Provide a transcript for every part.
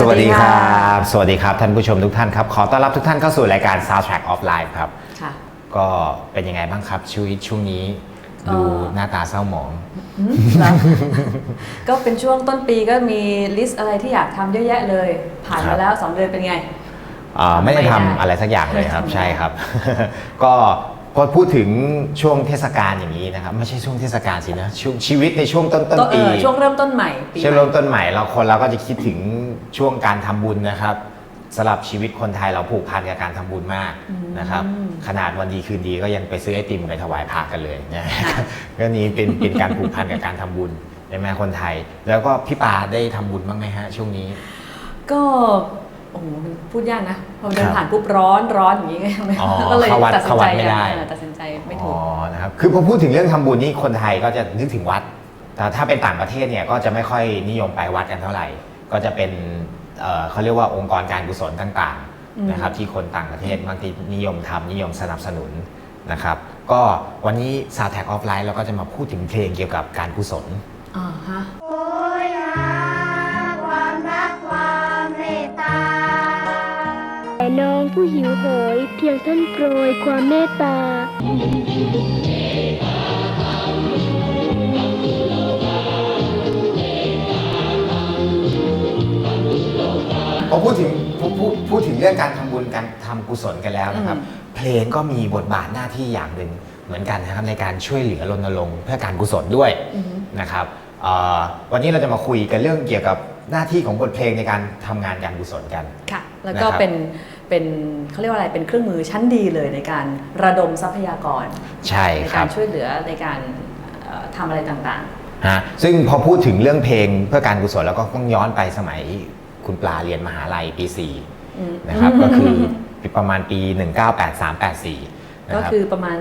สวัสดีครับ สวัสดีครับท่านผู้ชมทุกท่านครับ ขอต้อนรับทุกท่านเข้าสู่รายการ Soundtrack of Life ครับ ค่ะ ก็เป็นยังไงบ้างครับชีวิตช่วงนี้เอ่อดูหน้าตาเศร้าหมอง อืมเหรอ ก็เป็นช่วงต้นปีก็มีลิสต์อะไรที่อยากทำเยอะแยะเลย ผ่านครัมาบ แล้ว 2 เดือนเป็นไง อ่าไม่ได้ไม่ได้ทำอะไรสักอย่างเลยครับ ไม่ได้ใช่ครับ ก็ พอพูดถึงช่วงเทศกาลอย่างนี้นะครับไม่ใช่ช่วงเทศกาลสินะช่วงชีวิตในช่วงต้นต้นต้นเอปีอช่วงเริ่มต้นใหม่ปีช่วงใหม่เริ่มต้นใหม่เราคนเราก็จะคิดถึงช่วงการทำบุญนะครับสำหรับชีวิตคนไทยเราผูกพันกับการทำบุญมากนะครับ ขนาดวันดีคืนดีก็ยังไปซื้อไอติมไปถวายพระกันเลยนะก็นี้เป็นเป็นการผูกพันกับการทำบุญใช่ไหมคนไทย แล้วก็พี่ปาได้ทำบุญบ้างไหมฮะช่วงนี้ ก็ โอ้โหมันพูดยากนะพอเดินครับผ่านปุ๊บร้อนร้อนอย่างนี้ไงอ๋อก็เลยเข้าวัดตัดสินเข้าวัใจดไม่ได้เออตัดสินใจไม่ถูอ๋กอนะครับคือพอพูดถึงเรื่องทำบุญนี่คนไทยก็จะนึกถึงวัดแต่ถ้าเป็นต่างประเทศเนี่ยก็จะไม่ค่อยนิยมไปวัดกันเท่าไหร่ ก็จะเป็นเอ่อเขาเรียกว่าองค์กรการกุศลต่างอืมๆนะครับที่คนต่างประเทศบางทีนิยมทำนิยมสนับสนุนนะครับ ก็วันนี้ s o u n d t a g Offline เราก็จะมาพูดถึงเพลงเกี่ยวกับการกุศลอ่าฮะ แต่น้องผู้หิวโหย เพียงท่านโปรยความเมตตาพอพูดถึงพูดพูดพูดถึงเรื่องการทำบุญการทำกุศลกันแล้วนะครับ เพลงก็มีบทบาทหน้าที่อย่างหนึ่งเหมือนกันนะครับในการช่วยเหลือรณรงค์เพื่อการกุศลด้วยอือฮึนะครับเอ่อวันนี้เราจะมาคุยกันเรื่องเกี่ยวกับหน้าที่ของบทเพลงในการทำงานการกุศลกัน ค่ะ แล้วก็นะครับเป็นเป็นเขาเรียกว่าอะไรเป็นเครื่องมือชั้นดีเลยในการระดมทรัพยากรใช่ในคการัรบช่วยเหลือในการเอ่อทำอะไรต่างฮะซึ่งพอพูดถึงเรื่องเพลงเพื่อการกุศลแล้วก็ต้องย้อนไปสมัยคุณปลาเรียนมหาลัยปีๆอืม4นะครับก็คือประมาณปี 1983-84นะก็ครับคือประมาณ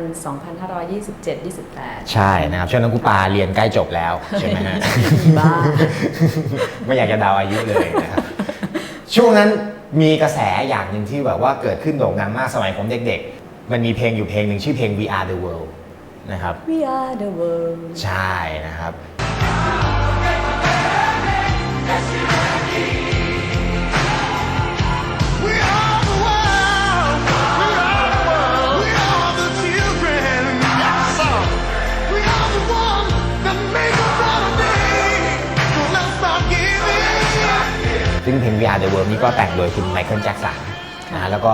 2,527 28 ใช่นะครับช่วงนั้นคุณปลาเรียนใกล้จบแล้วใช่ไหมฮะบ้าไม่อยากจะเดาอายุเลยนะครับช่วงนั้น มีกระแสอย่างหนึ่งที่แบบว่าเกิดขึ้นโด่งดังมากสมัยผมเด็กๆ มันมีเพลงอยู่เพลงหนึ่งชื่อเพลง We Are the World นะครับ We are the world ใช่นะครับ เพลง We Are the World นี้ก็แต่งโดยคุณไมเคิลแจ็คสันนะฮะแล้วก็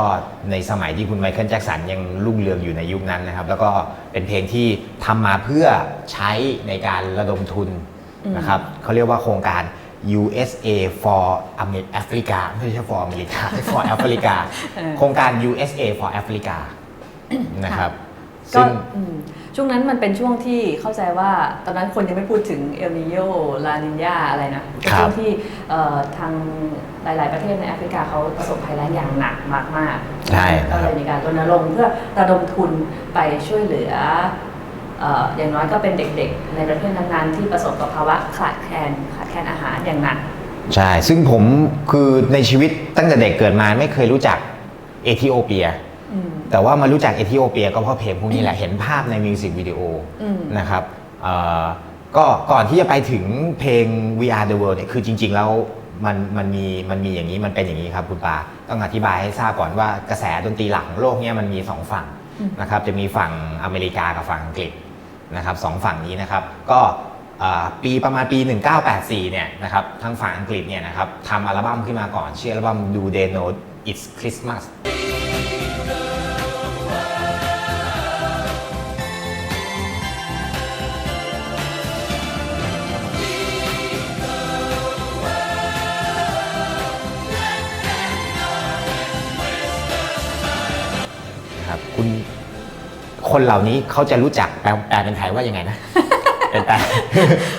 ในสมัยที่คุณไมเคิลแจ็คสันยังรุ่งเรืองอยู่ในยุคนั้นนะครับ แล้วก็เป็นเพลงที่ทำมาเพื่อใช้ในการระดมทุนนะครับเขาเรียกว่าโครงการ USA for Amer- Africa ไม่ใช่ for America for Africa เออโครงการ USA for Africa นะครับ ก็ซึ่งอืมช่วงนั้นมันเป็นช่วงที่เข้าใจว่าตอนนั้นคนยังไม่พูดถึงเอลนิโยลานินยาอะไรนะเป็นครับช่วงที่เอ่อทางหลาย ๆ ประเทศในแอฟริกาเขาประสบภัยแล้งอย่างหนักมากๆใช่ก็นะคเลรับยมีการรณรงค์เพื่อระดมทุนไปช่วยเหลือเอ่ออย่างน้อยก็เป็นเด็ก ๆ ในประเทศนั้นๆที่ประสบกับภาวะขาดแคลนขาดแคลนอาหารอย่างหนักใช่ ซึ่งผมคือในชีวิตตั้งแต่เด็กเกิดมาไม่เคยรู้จักเอธิโอเปียอืม แต่ว่ามารู้จักเอธิโอเปียก็เพราะเพลงพวกนี้แหละ เห็นภาพในมิวสิกวิดีโออืมนะครับเอ่อก็ก่อนที่จะไปถึงเพลง We Are the World เนี่ยคือจริง ๆ แล้วมันมันมีมันมีอย่างนี้มันเป็นอย่างนี้ครับคุณปาต้องอธิบายให้ทราบก่อนว่ากระแสดนตรีหลักของโลกเนี่ยมันมีสองฝั่งนะครับจะมีฝั่งอเมริกากับฝั่งอังกฤษนะครับสองฝั่งนี้นะครับ ก็เอ่อปีประมาณปี 1984 เนี่ยนะครับทางฝั่งอังกฤษเนี่ยนะครับทำอัลบั้มขึ้นมาก่อนชื่ออัลบั้ม Do They Know It's Christmas คนเหล่านี้เขาจะรู้จักแปลแปลเป็นไทยว่ายังไงนะ เป็นแปล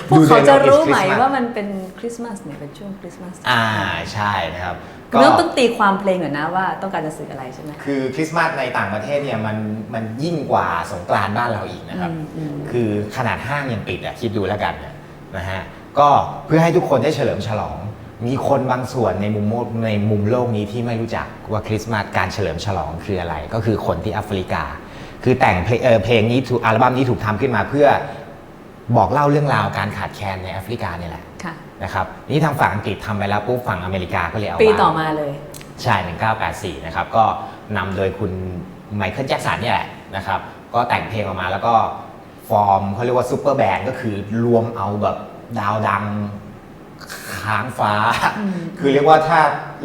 พวกเขาจะรู้ไหม Do they know it's ว่า Christmas มันเป็นคริสต์มาสเนี่ยเป็นช่วงคริสต์มาสอ่าใช่นะครับเรื่องต้องตีความเพลงก่อนนะว่าต้องการจะสื่ออะไรใช่ไหม คือคริสต์มาสในต่างประเทศเนี่ยมันมันยิ่งกว่าสงกรานต์บ้านเราอีกนะครับ อืมอืม คือขนาดห้างยังปิดอะคิดดูแล้วกันเนี่ยนะฮะก็เพื่อให้ทุกคนได้เฉลิมฉลอง มีคนบางส่วนในมุมโลกในมุมโลกนี้ที่ไม่รู้จักว่าคริสต์มาสการเฉลิมฉลองคืออะไร ก็คือคนที่แอฟริกา คือแต่งเพลงเอ่อเพลงนี้ถูกอัลบั้มนี้ถูกทำขึ้นมาเพื่อบอกเล่าเรื่องราวการขาดแคลนในแอฟริกาเนี่ยแหละค่ะนะครับนี่ทางฝั่งอังกฤษทำไปแล้วปุ๊บฝั่งอเมริกาก็เลยเอาปีวางต่อมาเลยใช่ 1984 นะครับก็นำโดยคุณไมเคิลแจ็คสันเนี่ยแหละนะครับก็แต่งเพลงออกมาแล้วก็ฟอร์มเขาเรียกว่าซูเปอร์แบนด์ก็คือรวมเอาแบบดาวดังค้างฟ้าอืมคือเรียกว่าถ้า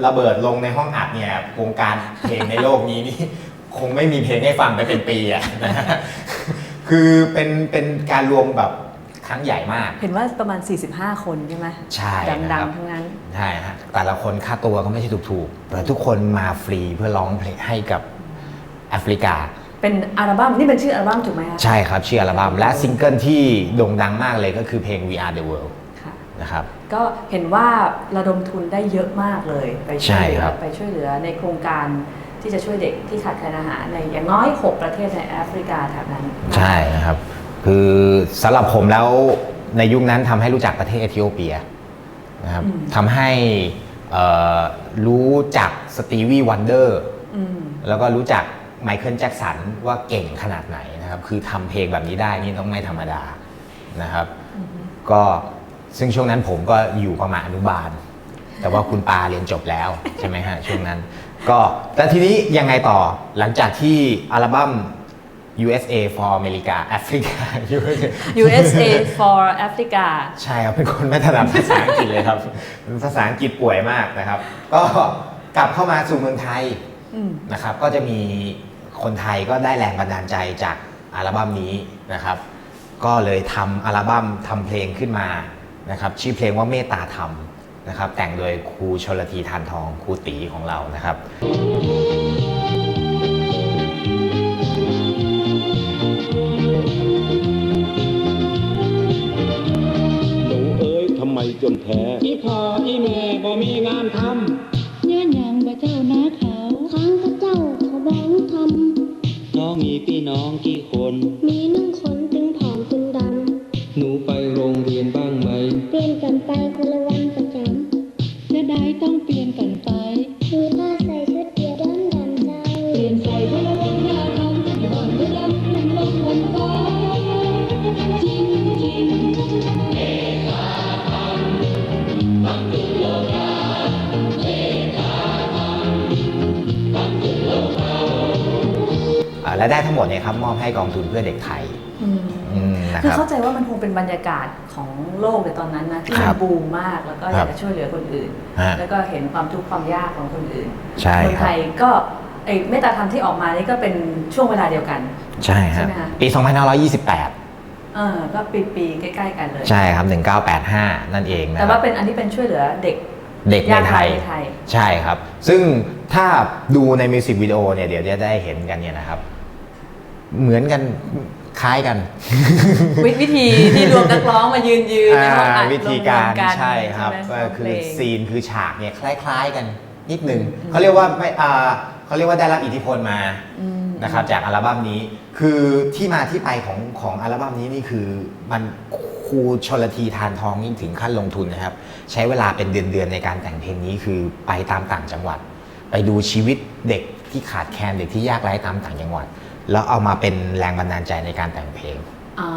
ระเบิดลงในห้องอัดเนี่ยวงการเพลงในโลกนี้นี่ คงไม่มีเพลงให้ฟังไปเป็นปีอะนะฮะคือเป็นเป็นการรวมแบบครั้งใหญ่มาก เห็นว่าประมาณ 45 คนใช่ไหมใช่ดันะครังบๆทั้งนั้นใช่ฮะแต่ละคนค่าตัวก็ไม่ใช่ถูกๆแต่ทุกคนมาฟรีเพื่อร้องเพลงให้กับแอฟริกา เป็นอัลบั้มนี่เป็นชื่ออัลบั้มถูกไหมคะใช่ครับชื่ออัลบั้มและซิงเกิลที่โด่งดังมากเลยก็คือเพลง We Are the World ค่ะนะครับก็เห็นว่าระดมทุนได้เยอะมากเลยไปช่วยเหลืใช่อครับไปช่วยเหลือในโครงการ ที่จะช่วยเด็กที่ขาดแคลนอาหารในอย่างน้อย 6 ประเทศในแอฟริกาแถบนั้นใช่นะครับ คือสำหรับผมแล้วในยุคนั้นทำให้รู้จักประเทศเอธิโอเปียนะครับทำให้เอ่อรู้จักสตีวีวันเดอร์อืมแล้วก็รู้จักไมเคิลแจ็คสันว่าเก่งขนาดไหนนะครับ คือทำเพลงแบบนี้ได้นี่ต้องไม่ธรรมดานะครับ ก็ซึ่งช่วงนั้นผมก็อยู่ประมาณอนุบาล แต่ว่าคุณปาเรียนจบแล้ว ใช่ไหมฮะช่วงนั้น ก็แต่ทีนี้ยังไงต่อหลังจากที่อัลบั้ม USA for America Africa USA for Africa ใช่ครับเป็นคนไม่ถนัดภาษาอังกฤษเลยครับภาษาอังกฤษป่วยมากนะครับ ก็กลับเข้ามาสู่เมืองไทยอืมนะครับ ก็จะมีคนไทยก็ได้แรงบันดาลใจจากอัลบั้มนี้นะครับ ก็เลยทำอัลบั้มทำเพลงขึ้นมานะครับ ชื่อเพลงว่าเมตตาธรรม นะครับ แต่งโดยครูชลทีทานทองครูตีของเรานะครับหนูเอ้ยทำไมจนแท้อีพ่ออีแม่บ่มีงานทำย้อนหยังบ่เจ้านาขาวข้างพระเจ้าเขาบ้องทน้องมีพี่น้องกี่คนำมีหนึ่งคน และได้ทั้งหมดเนี่ยครับมอบให้กองทุนเพื่อเด็กไทยอืมอืมนะคือครับ เข้าใจว่ามันคงเป็นบรรยากาศของโลกในตอนนั้นนะที่คมัรันบบูมมากแล้วก็อยากครับจะช่วยเหลือคนอื่น ฮะแล้วก็เห็นความทุกข์ความยากของคนอื่นใช่คนคไทรับยก็ไอ้เมตตาธรรมที่ออกมานี่ก็เป็นช่วงเวลาเดียวกัน ใช่ใช่ครับไหมคะ ปี 2528 เออก็ปีปีๆใกล้ๆกันเลย ใช่ครับ 1985 นั่นเองนะแต่ครัว่าบเป็นอันนี้เป็นช่วยเหลือเด็กเด็กในยากไทไร้ยในไทย ใช่ครับ ซึ่งถ้าดูในมิวสิกวิดีโอเนี่ยเดี๋ยวจะได้เห็นกันเนี่ยนะครับ เหมือนกันคล้ายกันวิวิธีที่รวมนักร้องมายืนยืนในห้องอัดอ่าวิธีการวมๆกันใช่ครับไหมก็คือร้งเพลงซีนคือฉากเนี่ยคล้าย ๆ กันนิดนึงอืมเขาเรียกว่าไม่อ่าเขาเรียกว่าได้รับอิทธิพลมาอืมนะครับจากอัลบั้มนี้คือที่มาที่ไปของของอัลบั้มนี้นี่คือมันครูชลทีทานทองนี่ถึงขั้นลงทุนนะครับ ใช้เวลาเป็นเดือนๆในการแต่งเพลงนี้คือไปตามต่างจังหวัด ไปดูชีวิตเด็กที่ขาดแคลนเด็กที่ยากไร้ตามต่างจังหวัด แล้วเอามาเป็นแรงบันดาลใจในการแต่งเพลง อ่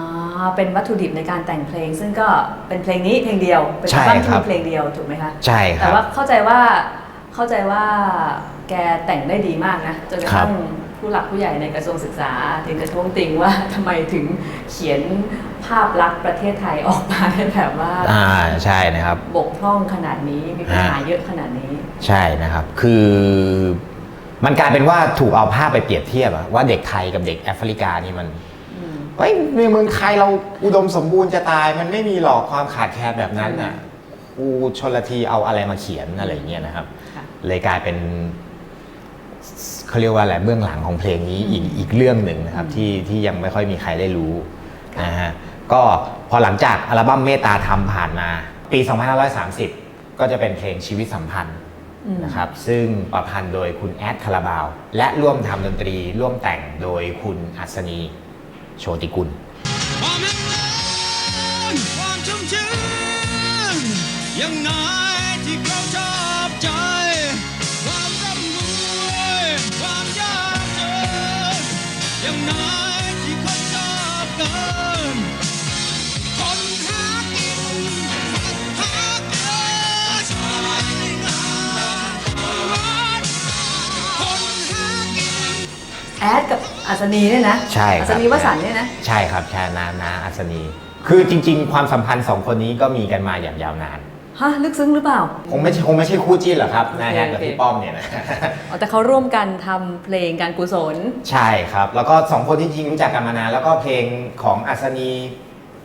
าเป็นวัตถุดิบในการแต่งเพลง ซึ่งก็เป็นเพลงนี้เพลงเดียว เป็นใช่อัลบั้มครัที่บมีเพลงเดียวถูกไหมคะ ใช่คแต่รับ ว่าเข้าใจว่าเข้าใจว่าแกแต่งได้ดีมากนะจนกระครัทั่บงผู้หลักผู้ใหญ่ในกระทรวงศึกษา ถึงกระท้วงติงว่า ทำไมถึงเขียนภาพลักษณ์ประเทศไทยออกมาในแบบว่าอ่าใช่นะครับ บกพร่องขนาดนี้มีปัญหาฮะเยอะขนาดนี้ ใช่นะครับ คือ มันกลายเป็นว่าถูกเอาภาพไปเปรียบเทียบอะว่าเด็กไทยกับเด็กแอฟริกานี่มันอืมเฮ้ยในเมืองไทยเราอุดมสมบูรณ์จะตาย มันไม่มีหรอกความขาดแคลนแบบนั้นอะกูชนละทีเอาอะไรมาเขียนอะไรอย่างเงี้ยนะครับค่ะเลยกลายเป็นเขาเรียกว่าอะไรเบื้องหลังของเพลงนี้อีกอีกเรื่องหนึ่งนะครับที่ที่ยังไม่ค่อยมีใครได้รู้นะฮะก็พอหลังจากอัลบั้มเมตตาธรรมผ่านมา ปี 2530 ก็จะเป็นเพลงชีวิตสัมพันธ์อืม นะครับซึ่งประพันธ์โดยคุณแอดคาราบาว และร่วมทำดนตรีร่วมแต่งโดยคุณอัศนีโชติกุล อัศนีเนี่ยนะใช่ครับ อัศนีวสันต์เนี่ยนะ ใช่ครับใช่นานาอัศนี คือจริง ๆ ความสัมพันธ์สองคนนี้ก็มีกันมาอย่างยาวนาน ฮะ ลึกซึ้งหรือเปล่า คงไม่ใช่คงไม่ใช่คู่จิ้นหรอกครับนาแฮกกับโอเคพี่ป้อมเนี่ยนะ อ๋อแต่เขาร่วมกันทำเพลงการกุศล ใช่ครับ แล้วก็สองคนที่จริงรู้จักกันมานานแล้วก็เพลงของอัศนี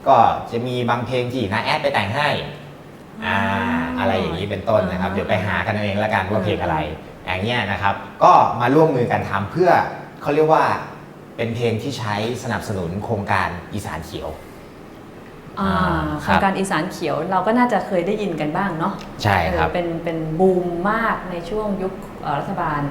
ก็จะมีบางเพลงที่นาแอดไปแต่งให้อ่าอะไรอย่างนี้เป็นต้นนะครับ อ่า เดี๋ยวไปหากันเอาเองแล้วกันว่าเพลงอะไรอย่างเงี้ยนะครับ ก็มาร่วมมือกันทำเพื่อเขาเรียกว่า เป็นเพลงที่ใช้สนับสนุนโครงการอีสานเขียวอ่าอ่าโคครัรบงการอีสานเขียวเราก็น่าจะเคยได้ยินกันบ้างเนาะใช่ครับเออเป็นเป็นบูมมากในช่วงยุคเอ่อรัฐบาล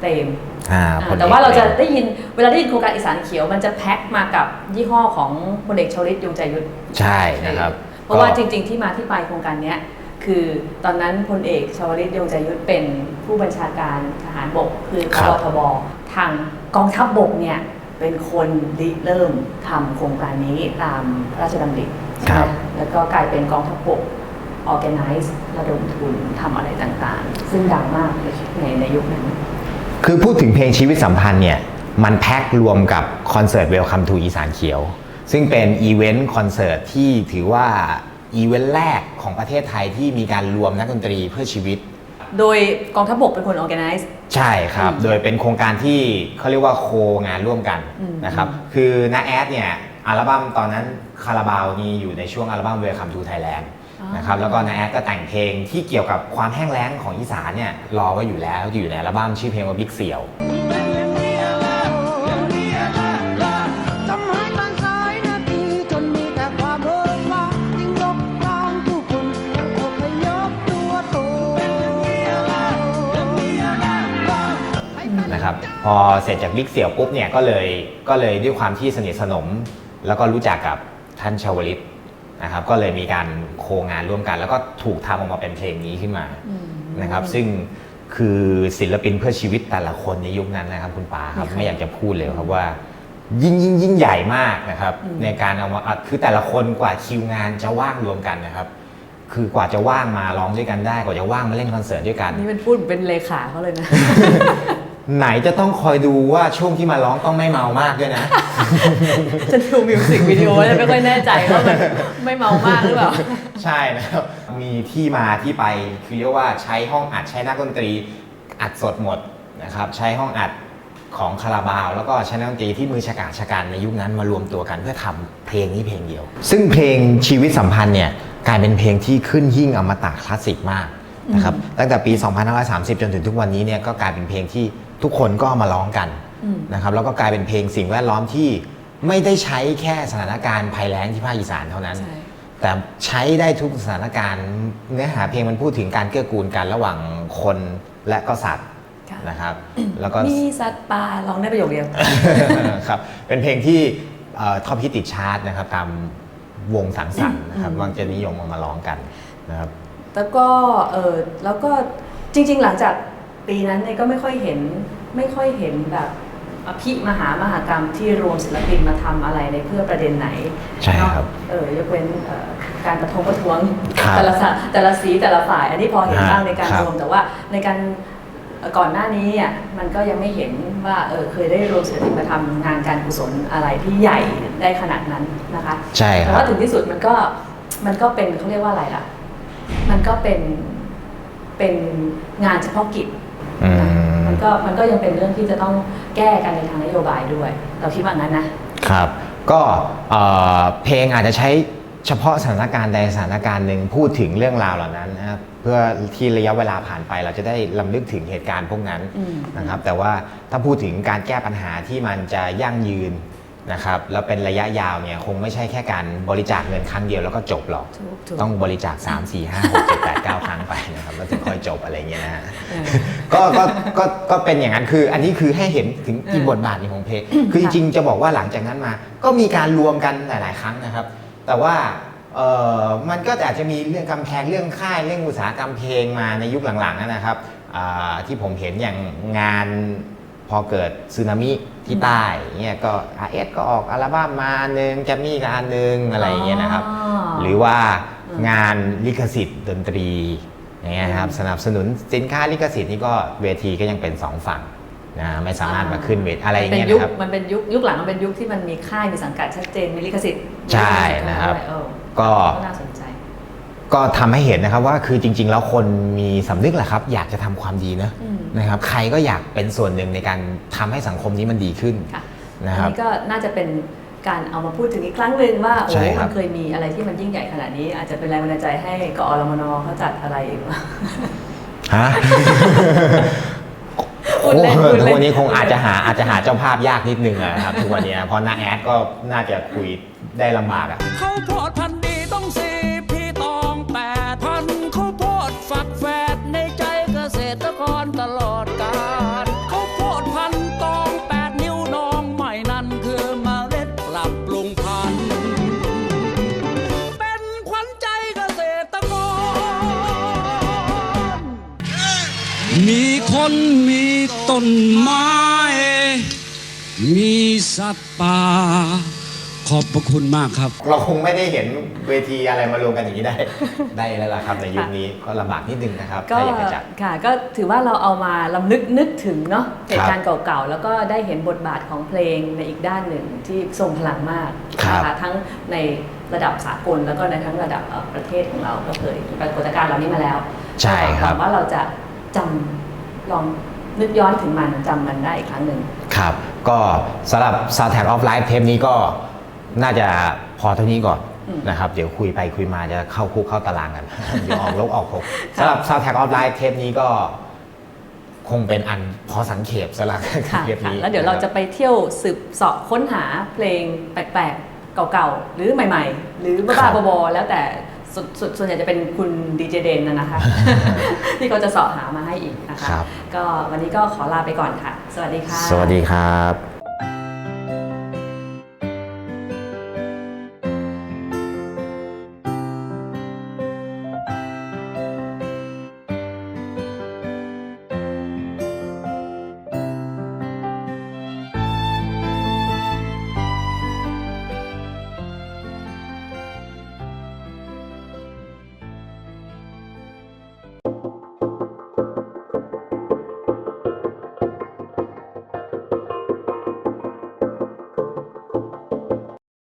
เต็มอ่าอ่าพลอกแต่ว่าเราจะปมได้ยินเวลาได้ยินโครงการอีสานเขียวมันจะแพ็คมากับยี่ห้อของพลเอกชวลิตยงใจยุทธใช่นะครับ เพราะว่าก็จริง ๆ ที่มาที่ไปโครงการเนี้ยคือตอนนั้นพลเอกชวลิตยงใจยุทธเป็นผู้บัญชาการทหารบกคือคพรับบทบ ทางกองทัพบกเนี่ยเป็นคนริเริ่มทำโครงการนี้ตามพระราชดำริใช่ไหมแล้วก็กลายเป็นกองทัพบก organize ระดมทุนทำอะไรต่างๆ ซึ่งดังมากในในยุคนั้น คือพูดถึงเพลงชีวิตสัมพันธ์เนี่ย มันแพ็ครวมกับคอนเสิร์ต Welcome to อีสานเขียว ซึ่งเป็นอีเวนต์คอนเสิร์ตที่ถือว่าอีเวนต์แรกของประเทศไทยที่มีการรวมนักดนตรีเพื่อชีวิต โดยกองทัพบกเป็นคน organize ใช่ครับ อืมโดยเป็นโครงการที่เขาเรียกว่าโคงานร่วมกันอืม นะครับ คือนาแอดเนี่ยอัลบั้มตอนนั้นคาราบาวนี่อยู่ในช่วงอัลบั้ม Welcome to Thailand นะครับ แล้วก็นาแอดก็แต่งเพลงที่เกี่ยวกับความแห้งแล้งของอีสานเนี่ยรอไว้อยู่แล้วอยู่ในอัลบั้มชื่อเพลงว่าบิ๊กเสี่ยวท นะครับพอเสร็จจากบิ๊กเสี่ยวปุ๊บเนี่ยก็เลยก็เลยด้วยความที่สนิทสนม แล้วก็รู้จักกับท่านชาวลิตนะครับก็เลยมีการโครงงานร่วมกัน แล้วก็ถูกทำออกมาเป็นเพลงนี้ขึ้นมานะครับซึ่งคือศิลปินเพื่อชีวิตแต่ละคนในยุคนั้นนะครับคุณปาครับมีใครไม่อยากจะพูดเลยครับว่า ยิ่งยิ่งยิ่งใหญ่มากนะครับอืมในการเอามาอัดคือแต่ละคนกว่าคิวงานจะว่างรวมกันนะครับ คือกว่าจะว่างมาร้องด้วยกันได้กว่าจะว่างมาเล่นคอนเสิร์ตด้วยกันนี่มันพูดเป็นเลขาเขาเลยนะ ไหนจะต้องคอยดูว่าช่วงที่มาร้องต้องไม่เมามากด้วยนะ จะดูมิวสิกวิดีโอแล้วไม่ค่อยแน่ใจว่ามันไม่เมามากหรือเปล่า ใช่นะครับ มีที่มาที่ไปคือเรียกว่าใช้ห้องอัดใช้นักดนตรีอัดสดหมดนะครับ ใช้ห้องอัดของคาราบาว แล้วก็ใช้นักดนตรีที่มือฉกาจชะกันในยุคนั้นมารวมตัวกันเพื่อทำเพลงนี้เพลงเดียว ซึ่งเพลงชีวิตสัมพันธ์เนี่ยกลายเป็นเพลงที่ขึ้นหิ่งอมตะคลาสสิกมากนะครับตั้งแต่ปี 2530 จนถึงทุกวันนี้เนี่ยก็กลายเป็นเพลงที่ ทุกคนก็เอามาร้องกันอืมนะครับแล้วก็กลายเป็นเพลงสิ่งแวดล้อมที่ไม่ได้ใช้แค่สถานการณ์ภัยแล้งที่ภาคอีสานเท่านั้นใช่แต่ใช้ได้ทุกสถานการณ์เนื้อหาเพลงมันพูดถึงการเกื้อกูลกันระหว่างคนและก็สัตว์ค่ะนะครับ แล้วก็มีสัตว์ป่าลองได้ประโยคเดียวครับเป็นเพลงที่ท็อปฮิตติดชาร์ตนะครับตามวงสังสรรค์นะครับอืมมักจะนิยมเอามาร้องกันนะครับแล้วก็เออแล้วก็จริง ๆ หลังจาก ปีนั้นเนี่ยก็ไม่ค่อยเห็นไม่ค่อยเห็นแบบอภิมหามหากรรมที่รวมศิลปินมาทำอะไรในเพื่อประเด็นไหนใช่ครับเนอะเออยกเว้นเอ่อการประท้วงประท้วงครับแต่ละสะแต่ละสีแต่ละฝ่าย อันนี้พอเห็นบ้างฮะในการครับรวมแต่ว่าในการเอ่อก่อนหน้านี้อะมันก็ยังไม่เห็นว่าเออเคยได้รวมศิลปินมาทำงานการกุศลอะไรที่ใหญ่ได้ขนาดนั้นนะคะใช่คแต่รับว่าถึงที่สุดมันก็มันก็เป็นเขาเรียกว่าอะไรล่ะ มันก็เป็นเป็นงานเฉพาะกิจอื มมันก็มันก็ยังเป็นเรื่องที่จะต้องแก้กันในทางนโยบายด้วย เราคิดว่างั้นนะครับ ก็เอ่อเพลงอาจจะใช้เฉพาะสถานการณ์ใดสถานการณ์หนึ่งพูดถึงเรื่องราวเหล่านั้นนะครับเพื่อที่ระยะเวลาผ่านไปเราจะได้ลำลึกถึงเหตุการณ์พวกนั้นอืมนะครับ แต่ว่าถ้าพูดถึงการแก้ปัญหาที่มันจะยั่งยืน นะครับแล้วเป็นระยะยาวเนี่ยคงไม่ใช่แค่การบริจาคเงินครั้งเดียวแล้วก็จบหรอก ถูกถูก ต้องบริจาค 3 4 5 6 7 8 9 ครั้งไปนะครับแล้วถึงค่อยจบอะไรเงี้ยนะฮะเออก็ก็ก็ก็เป็นอย่างนั้นคืออันนี้คือให้เห็นถึงอีกเออบทบาทหนึงของเพลงคือจริงๆจะบอกว่าหลังจากนั้นมา ก็มีการรวมกันหลาย ๆ ครั้งนะครับ แต่ว่าเออมันก็อาจจะมีเรื่องกำแพงเรื่องค่ายเรื่องอุตสาหกรรมเพลงมาในยุคหลังๆนะครับอ่าที่ผมเห็นอย่างงาน พอเกิดสึนามิที่ใต้เนี่ยก็ RS ก็ออกอัลบั้มมาอันหนึ่งแจมมี่ก็อันหนึ่งอะไรอย่างเงี้ยนะครับอ๋อหรือว่าอืมงานลิขสิทธิ์ดนตรีอย่างเงี้ยครับสนับสนุนสินค้าลิขสิทธิ์นี่ก็เวทีก็ยังเป็นสองฝั่งนะไม่สามารถมาขึ้นเวทอะไรอย่างเป็เงี้นยยุคนะครับมันเป็นยุคยุคหลังมันเป็นยุคที่มันมีค่ายมีสังกัดชัดเจนมีลิขสิทธิ์ใช่นะครับเออก็ก็น่าสนใจ ก็ทำให้เห็นนะครับว่าคือจริง ๆ แล้วคนมีสำนึกแหละครับ อยากจะทำความดีนะอืม นะครับใครก็อยากเป็นส่วนหนึ่งในการทำให้สังคมนี้มันดีขึ้นค่ะนะอัครับนี้ก็น่าจะเป็นการเอามาพูดถึงอีกครั้งหนึ่งว่าโอ้ใช่ครัมับนเคยมีอะไรที่มันยิ่งใหญ่ขนาดนี้ อาจจะเป็นแรงบันดาลใจให้กอรมนเขาจัดอะไรฮะพูดเล่นโอ้พูดเล่นทุกวันนี้คงอาจจะหาอาจจะหาเจ้าภาพยากนิดนึงอะนะครับทุกวันนี้นะเพราะน้าแอดก็น่าจะคุยได้ลำบากอะ มีคนมีต้นไม้ มีสัตว์ป่า ขอบพระคุณมากครับ เราคงไม่ได้เห็นเวทีอะไรมารวมกันอย่างนี้ได้ ได้แล้วล่ะครับในยุคนี้ก็ลำบากนิดนึงนะครับก็ถ้าอยากจะจัด ค่ะก็ถือว่าเราเอามาลำลึกนึกถึงเนาะเหครับตุการณ์เก่าๆ แล้วก็ได้เห็นบทบาทของเพลงในอีกด้านหนึ่งที่ทรงพลังมากครับ นะคะทั้งในระดับสากลแล้วก็ในทั้งระดับเอ่อประเทศของเราก็เคยมีปรากฏการณ์เหล่านี้มาแล้วใช่ครับ หวังว่าเราจะ จำลองนึกย้อนถึงมันจำมันได้อีกครั้งหนึ่งครับ ก็สำหรับ Soundtrack of Life เทปนี้ก็น่าจะพอเท่านี้ก่อนอืมนะครับ เดี๋ยวคุยไปคุยมาจะเข้าคุกเข้าตารางกัน เดี๋ยวออกลบออกหกสำหรับ Soundtrack of Life เทปนี้ก็คงเป็นอันพอสังเขปสำหรับค่ะเทปค่ะนี้แล้วเดี๋ยวเราจะไปเที่ยวสืบเสอบค้นหาเพลงแปลกๆ เก่าๆ หรือใหม่ๆ หรือบ้าๆบอๆแล้วแต่ สวนส่วนส่วนใหญ่จะเป็นคุณดีเจเดนนะนะคะ ที่เขาจะเสอบหามาให้อีกนะคะ ครับ ก็วันนี้ก็ขอลาไปก่อนค่ะ สวัสดีค่ะ สวัสดีครับ